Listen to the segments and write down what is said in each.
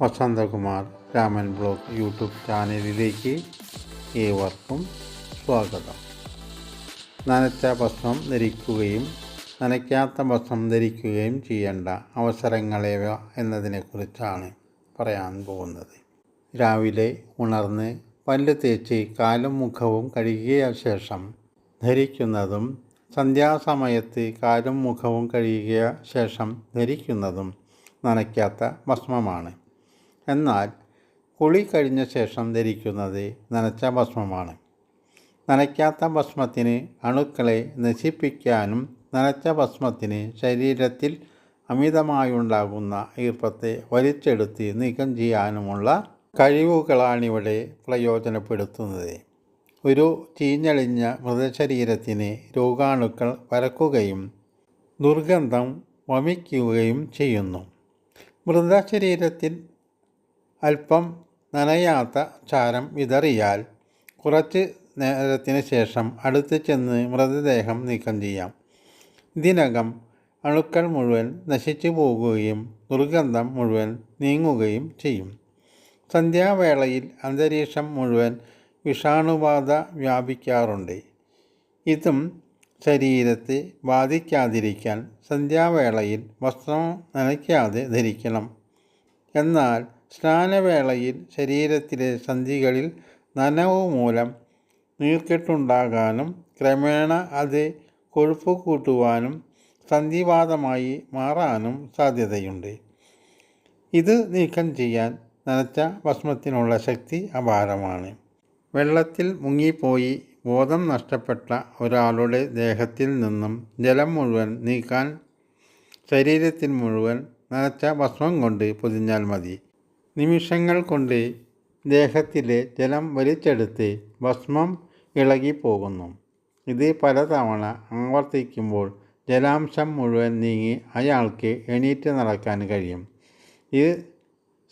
Vasanthakumar Raman blog YouTube ചാനലിലേക്ക് ഏവർക്കും സ്വാഗതം. നനച്ച വസ്ത്രം ധരിക്കുകയും നനയ്ക്കാത്ത വസ്ത്രം ധരിക്കുകയും ചെയ്യേണ്ട അവസരങ്ങളേവ എന്നതിനെക്കുറിച്ചാണ് പറയാൻ പോകുന്നത്. രാവിലെ ഉണർന്ന് പല്ല് തേച്ച് കാലും മുഖവും കഴുകിയ ശേഷം ധരിക്കുന്നതും സന്ധ്യാസമയത്ത് കാലും മുഖവും കഴുകിയ ശേഷം ധരിക്കുന്നതും നനയ്ക്കാത്ത ഭസ്മമാണ് എന്നാൽ കുളി കഴിഞ്ഞ ശേഷം ധരിക്കുന്നത് നനച്ച ഭസ്മമാണ്. നനയ്ക്കാത്ത ഭസ്മത്തിന് അണുക്കളെ നശിപ്പിക്കാനും നനച്ച ഭസ്മത്തിന് ശരീരത്തിൽ അമിതമായുണ്ടാകുന്ന ഈർപ്പത്തെ വലിച്ചെടുത്ത് നീക്കം ചെയ്യാനുമുള്ള കഴിവുകളാണിവിടെ പ്രയോജനപ്പെടുത്തുന്നത്. ഒരു ചീഞ്ഞളിഞ്ഞ മൃതശരീരത്തിന് രോഗാണുക്കൾ പരക്കുകയും ദുർഗന്ധം വമിക്കുകയും ചെയ്യുന്നു. മൃതശരീരത്തിൽ അല്പം നനയാത്ത ചാരം വിതറിയാൽ കുറച്ച് നേരത്തിന് ശേഷം അടുത്ത് ചെന്ന് മൃതദേഹം നീക്കം ചെയ്യാം. ഇതിനകം അണുക്കൾ മുഴുവൻ നശിച്ചു പോകുകയും ദുർഗന്ധം മുഴുവൻ നീങ്ങുകയും ചെയ്യും. സന്ധ്യാവേളയിൽ അന്തരീക്ഷം മുഴുവൻ വിഷാണുബാധ വ്യാപിക്കാറുണ്ട്. ഇതും ശരീരത്തെ ബാധിക്കാതിരിക്കാൻ സന്ധ്യാവേളയിൽ വസ്ത്രം നനയ്ക്കാതെ ധരിക്കണം. എന്നാൽ സ്നാനവേളയിൽ ശരീരത്തിലെ സന്ധികളിൽ നനവ് മൂലം നീർക്കെട്ടുണ്ടാകാനും ക്രമേണ അത് കൊഴുപ്പ് കൂട്ടുവാനും സന്ധിവാതമായി മാറാനും സാധ്യതയുണ്ട്. ഇത് നീക്കം ചെയ്യാൻ നനച്ച ഭസ്മത്തിനുള്ള ശക്തി അപാരമാണ്. വെള്ളത്തിൽ മുങ്ങിപ്പോയി ബോധം നഷ്ടപ്പെട്ട ഒരാളുടെ ദേഹത്തിൽ നിന്നും ജലം മുഴുവൻ നീക്കാൻ ശരീരത്തിൽ മുഴുവൻ നനച്ച ഭസ്മം കൊണ്ട് പൊതിഞ്ഞാൽ മതി. നിമിഷങ്ങൾ കൊണ്ട് ദേഹത്തിലെ ജലം വലിച്ചെടുത്ത് ഭസ്മം ഇളകിപ്പോകുന്നു. ഇത് പലതവണ ആവർത്തിക്കുമ്പോൾ ജലാംശം മുഴുവൻ നീങ്ങി അയാൾക്ക് എണീറ്റ് നടക്കാൻ കഴിയും. ഇത്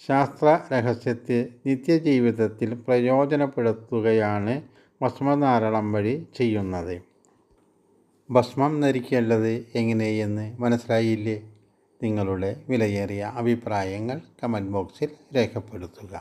ശാസ്ത്ര രഹസ്യത്തെ നിത്യജീവിതത്തിൽ പ്രയോജനപ്പെടുത്തുകയാണ് ഭസ്മധാരണം വഴി ചെയ്യുന്നത്. ഭസ്മം ധരിക്കേണ്ടത് എങ്ങനെയെന്ന് മനസ്സിലായില്ലേ? നിങ്ങളുടെ വിലയേറിയ അഭിപ്രായങ്ങൾ കമന്റ് ബോക്സിൽ രേഖപ്പെടുത്തുക.